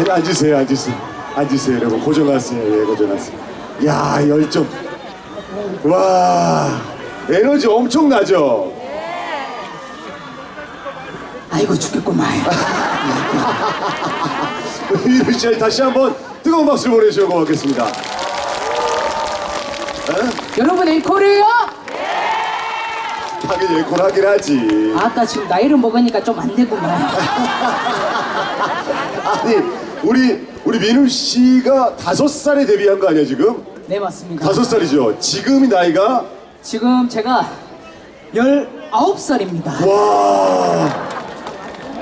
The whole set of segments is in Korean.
아니 앉으세요 앉으세요. 앉으세요 여러분. 고정하세요. 예 고정하세요. 야 열정. 와 에너지 엄청나죠? 아이고 죽겠구만. 이루 씨 다시 한번 뜨거운 박수를 보내주시고 고맙겠습니다. 여러분? 하긴 예콜 하긴 하지. 아까 지금 나이를 먹으니까 좀 안 되구만. 아니 우리 우리 민우 씨가 다섯 살에 데뷔한 거 아니야 지금 네 맞습니다. 다섯 살이죠 지금이 나이가 지금 제가 19살입니다. 와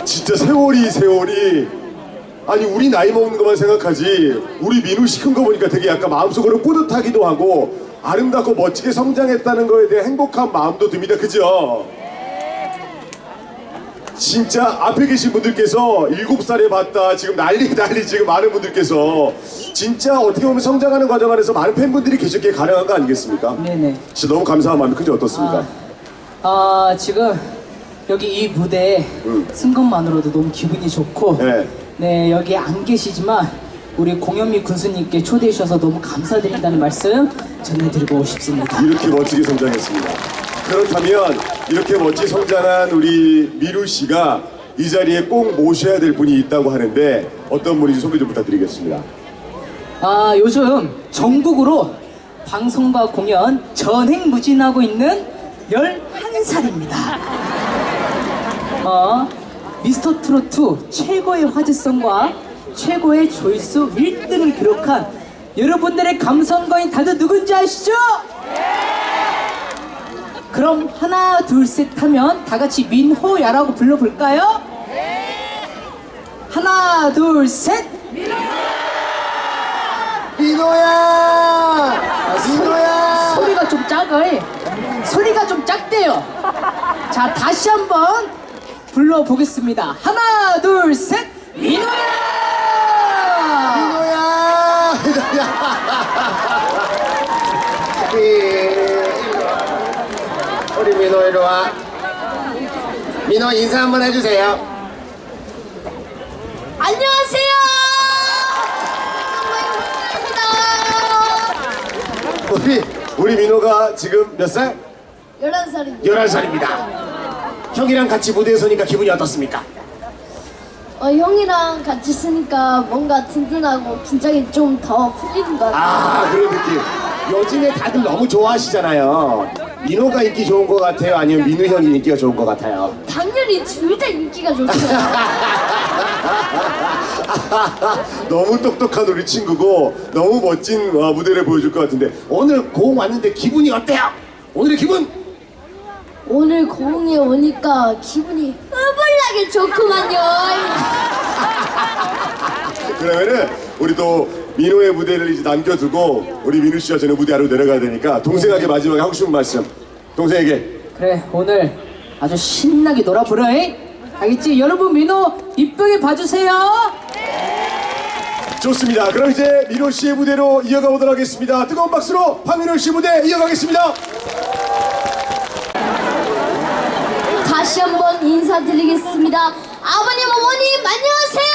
진짜 세월이 세월이 아니 우리 나이 먹는 것만 생각하지 우리 민우 씨 큰 거 보니까 되게 약간 마음속으로 뿌듯하기도 하고 아름답고 멋지게 성장했다는 거에 대해 행복한 마음도 듭니다 그죠? 진짜 앞에 계신 분들께서 일곱 살에 봤다 지금 난리 난리 지금 많은 분들께서 진짜 어떻게 보면 성장하는 과정 안에서 많은 팬분들이 계셨기에 가능한 거 아니겠습니까? 네네. 진짜 너무 감사한 마음이 크지 어떻습니까? 아 지금 여기 이 무대에 쓴 것만으로도 너무 기분이 좋고 네. 네 여기 안 계시지만 우리 공현미 군수님께 초대해 주셔서 너무 감사드린다는 말씀 전해드리고 싶습니다. 이렇게 멋지게 성장했습니다. 그렇다면 이렇게 멋지게 성장한 우리 미루 씨가 이 자리에 꼭 모셔야 될 분이 있다고 하는데 어떤 분인지 소개 좀 부탁드리겠습니다. 아 요즘 전국으로 방송과 공연 전행무진하고 있는 11살입니다. 어, 미스터 트로트 최고의 화제성과 최고의 조회수 1등을 기록한 여러분들의 감성거인 다들 누군지 아시죠? 그럼 하나 둘셋 하면 다 같이 민호야라고 불러볼까요? 하나 둘 셋. 민호야! 민호야! 소리가 좀 작아요. 소리가 좀 작대요. 자, 다시 한번 불러보겠습니다. 하나, 둘, 셋, 민호야! 민호야! 이리 와. 민호 인사 한번 해주세요. 안녕하세요. 우리 우리 민호가 지금 몇 살? 11살입니다. 11살입니다. 형이랑 같이 무대에 서니까 기분이 어떻습니까? 어, 형이랑 같이 쓰니까 뭔가 든든하고 긴장이 좀 더 풀리는 것 같아요. 아, 그런 느낌. 요즘에 다들 너무 좋아하시잖아요. 민호가 인기 좋은 것 같아요? 아니면 민우 형이 인기가 좋은 것 같아요? 당연히 둘 다 인기가 좋죠. 너무 똑똑한 우리 친구고 너무 멋진 어, 무대를 보여줄 것 같은데 오늘 고흥 왔는데 기분이 어때요? 오늘의 기분? 오늘 고흥에 오니까 기분이 흐물나게 좋구만요. 그러면은 우리 또 민호의 무대를 이제 남겨두고 우리 민우 씨와 저는 무대 아래로 내려가야 되니까 동생에게 마지막에 하고 싶은 말씀 동생에게 그래, 오늘 아주 신나게 놀아보라, 잉? 알겠지? 여러분, 민호 이쁘게 봐주세요. 좋습니다. 그럼 이제 민호 씨의 무대로 이어가 보도록 하겠습니다. 뜨거운 박수로 황민호 씨 무대 이어가겠습니다. 다시 한번 인사드리겠습니다. 아버님, 어머님, 안녕하세요.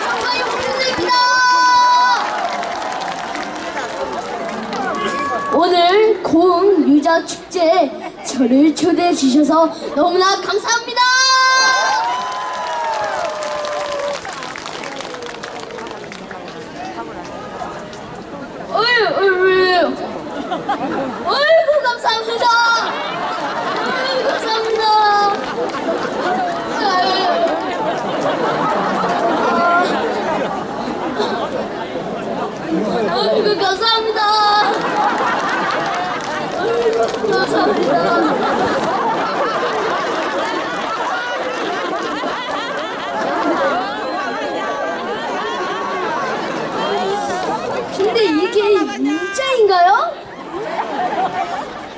정말 영광입니다. 오늘 고흥 유자 축제에 저를 초대해 주셔서 너무나 감사합니다. 어이, 어이, 왜? 어이구 감사합니다. 어이구 감사합니다. 어이구 감사합니다. 근데 이게 유자인가요?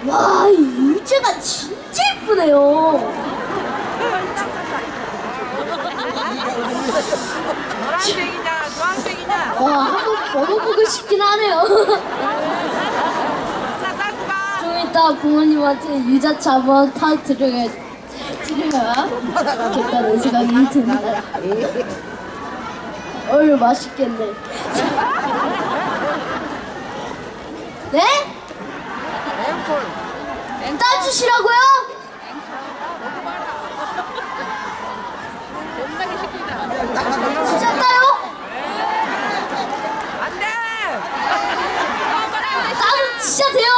와, 이 유자가 진짜 예쁘네요. 노란색이냐 주황색이냐 와, 한번 먹어보고 싶긴 하네요. 이따 부모님한테 유자차 한번 타 드려야, 마시려겠다는 생각이 듭니다. 어유 맛있겠네. 네? 따주시라고요? 진짜 따요? 안 돼! 따도 진짜 돼요?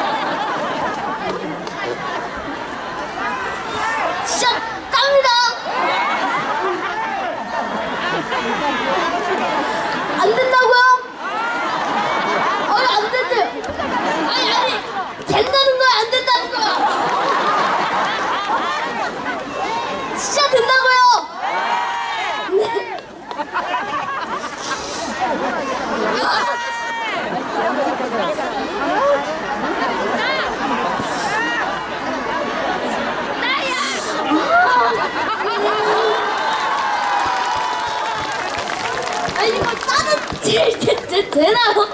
되, 되나요?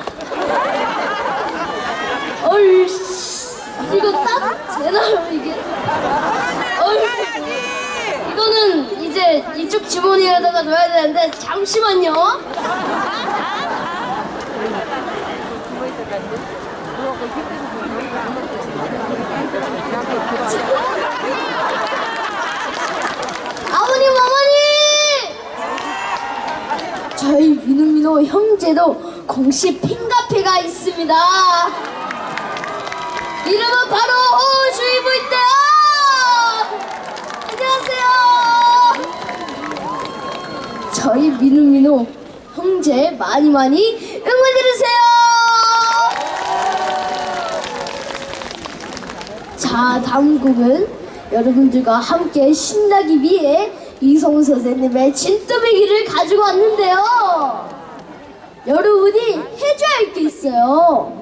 씨, 이거 따도 되나요 이게? 어이 이거는 이제 이쪽 주머니에다가 넣어야 되는데 잠시만요. 아버님 어머니 저희 민우민우 형제도 공식 팬카페가 있습니다. 이름은 바로 호주이부인데요. 안녕하세요. 저희 민우민우 형제 많이 많이 응원해주세요. 자, 다음 곡은 여러분들과 함께 신나기 위해 이성우 선생님의 진또배기를 가지고 왔는데요. 여러분이 해줘야 할 게 있어요.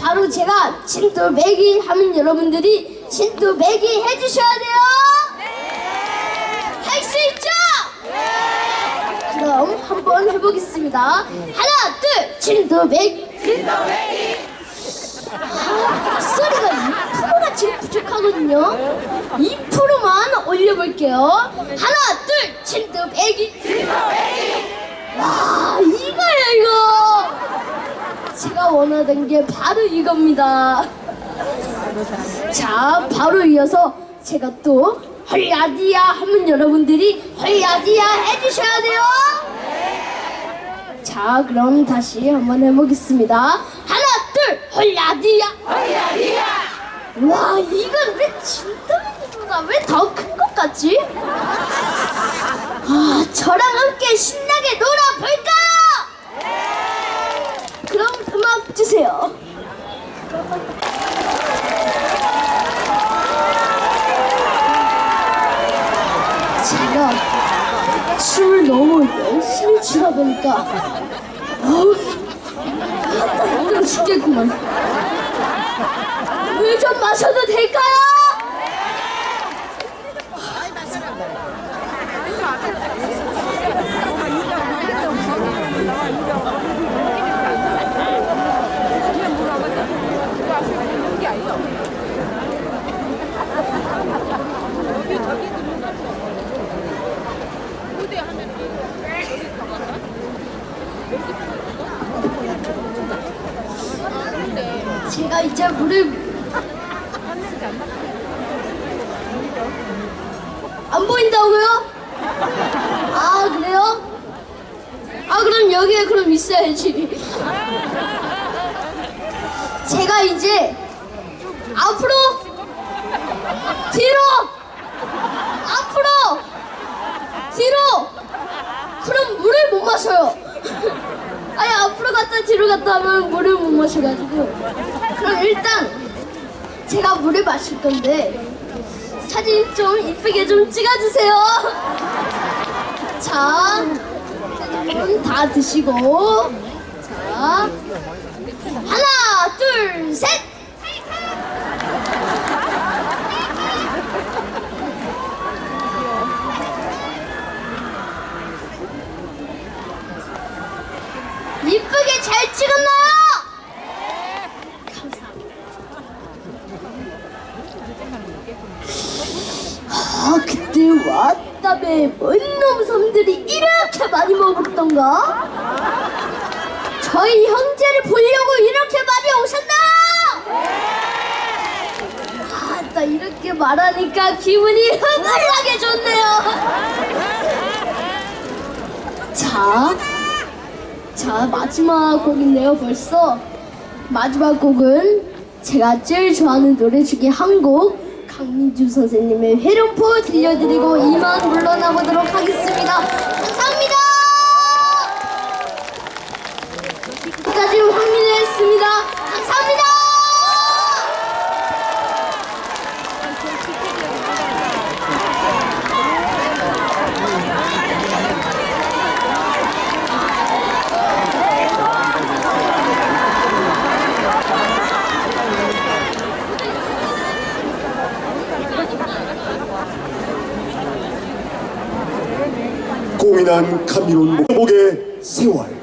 바로 제가 진또배기 하면 여러분들이 진또배기 해주셔야 돼요. 할 수 있죠? 그럼 한번 해보겠습니다. 하나, 둘, 진또배기. 목소리가 2%가 지금 부족하거든요. 2%만 올려볼게요. 하나, 둘, 진도 배기. 와, 이거예요, 이거. 제가 원하던 게 바로 이겁니다. 자, 바로 이어서 제가 또 헐야디야 하면 여러분들이 헐야디야 해주셔야 돼요. 자, 그럼 다시 한번 해보겠습니다. 하나, 둘, 헐야디야. 헐야디야. 와, 이건 왜 진땀이보다 왜 더 큰 것 같지? 아, 저랑 함께 신나게 놀아볼까요? 그럼 음악 주세요. 제가 춤을 너무 열심히 추다 보니까 어우 아따 힘들어 죽겠구만 물 좀 마셔도 될까요? 물을 안 보인다고요? 아 그래요? 아 그럼 여기에 그럼 있어야지. 제가 이제 앞으로 뒤로 앞으로 뒤로 그럼 물을 못 마셔요. 아니 앞으로 갔다 뒤로 갔다 하면 물을 못 마셔가지고 그럼 일단 제가 물을 마실 건데 사진 좀 이쁘게 좀 찍어주세요. 자, 핸드폰 다 드시고 자 하나 둘 셋. 이쁘게 잘 찍었나요? 감사합니다. 아 그때 왔다며 뭔놈 섬들이 이렇게 많이 먹었던가? 저희 형제를 보려고 이렇게 많이 오셨나? 아나 이렇게 말하니까 기분이 흐물하게 좋네요. 자 자 마지막 곡인데요 벌써. 마지막 곡은 제가 제일 좋아하는 노래 중에 한 곡 강민주 선생님의 회룡포 들려드리고 이만 물러나보도록 하겠습니다. 감사합니다! 끝까지 황민혜였습니다 감사합니다 고민한 카미론 목의 세월